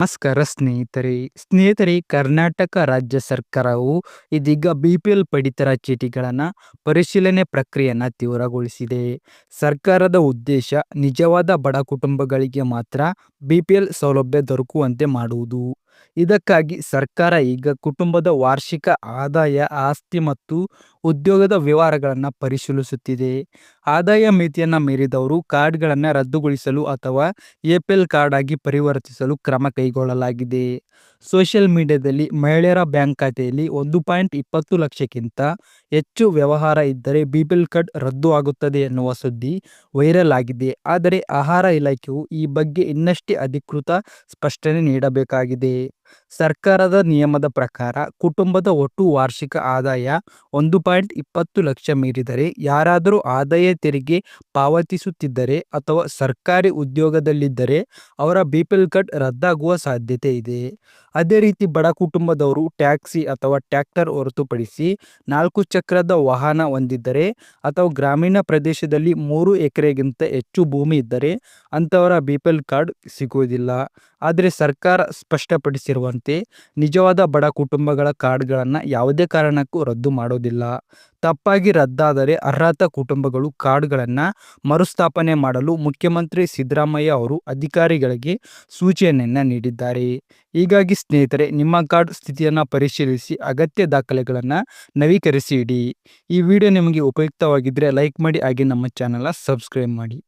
ನಮಸ್ಕಾರ ಸ್ನೇಹಿತರೆ. ಸ್ನೇಹಿತರೆ, ಕರ್ನಾಟಕ ರಾಜ್ಯ ಸರ್ಕಾರವು ಇದೀಗ ಬಿ ಪಿ ಎಲ್ ಪಡಿತರ ಚೀಟಿಗಳನ್ನು ಪರಿಶೀಲನೆ ಪ್ರಕ್ರಿಯೆಯನ್ನು ತೀವ್ರಗೊಳಿಸಿದೆ. ಸರ್ಕಾರದ ಉದ್ದೇಶ ನಿಜವಾದ ಬಡ ಕುಟುಂಬಗಳಿಗೆ ಮಾತ್ರ ಬಿ ಪಿ ಎಲ್ ಸೌಲಭ್ಯ ದೊರಕುವಂತೆ ಮಾಡುವುದು. ಇದಕ್ಕಾಗಿ ಸರ್ಕಾರ ಈಗ ಕುಟುಂಬದ ವಾರ್ಷಿಕ ಆದಾಯ, ಆಸ್ತಿ ಮತ್ತು ಉದ್ಯೋಗದ ವ್ಯವಹಾರಗಳನ್ನು ಪರಿಶೀಲಿಸುತ್ತಿದೆ. ಆದಾಯ ಮಿತಿಯನ್ನು ಮೀರಿದವರು ಕಾರ್ಡ್ಗಳನ್ನು ರದ್ದುಗೊಳಿಸಲು ಅಥವಾ ಎಪಿಎಲ್ ಕಾರ್ಡ್ ಆಗಿ ಪರಿವರ್ತಿಸಲು ಕ್ರಮ ಕೈಗೊಳ್ಳಲಾಗಿದೆ. ಸೋಷಿಯಲ್ ಮೀಡಿಯಾದಲ್ಲಿ ಮಹಿಳೆಯರ ಬ್ಯಾಂಕ್ ಖಾತೆಯಲ್ಲಿ ಒಂದು ಪಾಯಿಂಟ್ ಇಪ್ಪತ್ತು ಲಕ್ಷಕ್ಕಿಂತ ಹೆಚ್ಚು ವ್ಯವಹಾರ ಇದ್ದರೆ ಬಿಪಿಎಲ್ ಕಾರ್ಡ್ ರದ್ದು ಆಗುತ್ತದೆ ಎನ್ನುವ ಸುದ್ದಿ ವೈರಲ್ ಆಗಿದೆ. ಆದರೆ ಆಹಾರ ಇಲಾಖೆಯು ಈ ಬಗ್ಗೆ ಇನ್ನಷ್ಟೇ ಅಧಿಕೃತ ಸ್ಪಷ್ಟನೆ ನೀಡಬೇಕಾಗಿದೆ. ಸರ್ಕಾರದ ನಿಯಮದ ಪ್ರಕಾರ ಕುಟುಂಬದ ಒಟ್ಟು ವಾರ್ಷಿಕ ಆದಾಯ ಒಂದು ಪಾಯಿಂಟ್ ಇಪ್ಪತ್ತು ಲಕ್ಷ ಮೀರಿದರೆ ಯಾರಾದರೂ ಆದಾಯ ತೆರಿಗೆ ಪಾವತಿಸುತ್ತಿದ್ದರೆ ಅಥವಾ ಸರ್ಕಾರಿ ಉದ್ಯೋಗದಲ್ಲಿದ್ದರೆ ಅವರ ಬಿಪಿಎಲ್ ಕಾರ್ಡ್ ರದ್ದಾಗುವ ಸಾಧ್ಯತೆ ಇದೆ. ಅದೇ ರೀತಿ ಬಡ ಕುಟುಂಬದವರು ಟ್ಯಾಕ್ಸಿ ಅಥವಾ ಟ್ಯಾಕ್ಟರ್ ಹೊರತುಪಡಿಸಿ ನಾಲ್ಕು ಚಕ್ರದ ವಾಹನ ಹೊಂದಿದ್ದರೆ ಅಥವಾ ಗ್ರಾಮೀಣ ಪ್ರದೇಶದಲ್ಲಿ ಮೂರು ಎಕರೆಗಿಂತ ಹೆಚ್ಚು ಭೂಮಿ ಇದ್ದರೆ ಅಂಥವರ ಬಿ ಪಿ ಎಲ್ ಕಾರ್ಡ್ ಸಿಗುವುದಿಲ್ಲ. ಆದರೆ ಸರ್ಕಾರ ಸ್ಪಷ್ಟಪಡಿಸಿರುವಂತೆ ನಿಜವಾದ ಬಡ ಕುಟುಂಬಗಳ ಕಾರ್ಡ್ಗಳನ್ನು ಯಾವುದೇ ಕಾರಣಕ್ಕೂ ರದ್ದು ಮಾಡೋದಿಲ್ಲ. ತಪ್ಪಾಗಿ ರದ್ದಾದರೆ ಅರ್ಹತಾ ಕುಟುಂಬಗಳು ಕಾರ್ಡ್ಗಳನ್ನು ಮರುಸ್ಥಾಪನೆ ಮಾಡಲು ಮುಖ್ಯಮಂತ್ರಿ ಸಿದ್ದರಾಮಯ್ಯ ಅವರು ಅಧಿಕಾರಿಗಳಿಗೆ ಸೂಚನೆಯನ್ನು ನೀಡಿದ್ದಾರೆ. ಹೀಗಾಗಿ ಸ್ನೇಹಿತರೆ, ನಿಮ್ಮ ಕಾರ್ಡ್ ಸ್ಥಿತಿಯನ್ನು ಪರಿಶೀಲಿಸಿ ಅಗತ್ಯ ದಾಖಲೆಗಳನ್ನು ನವೀಕರಿಸಿ ಇಡಿ ಈ ವಿಡಿಯೋ ನಿಮಗೆ ಉಪಯುಕ್ತವಾಗಿದ್ದರೆ ಲೈಕ್ ಮಾಡಿ, ಹಾಗೆ ನಮ್ಮ ಚಾನಲ್ನ ಸಬ್ಸ್ಕ್ರೈಬ್ ಮಾಡಿ.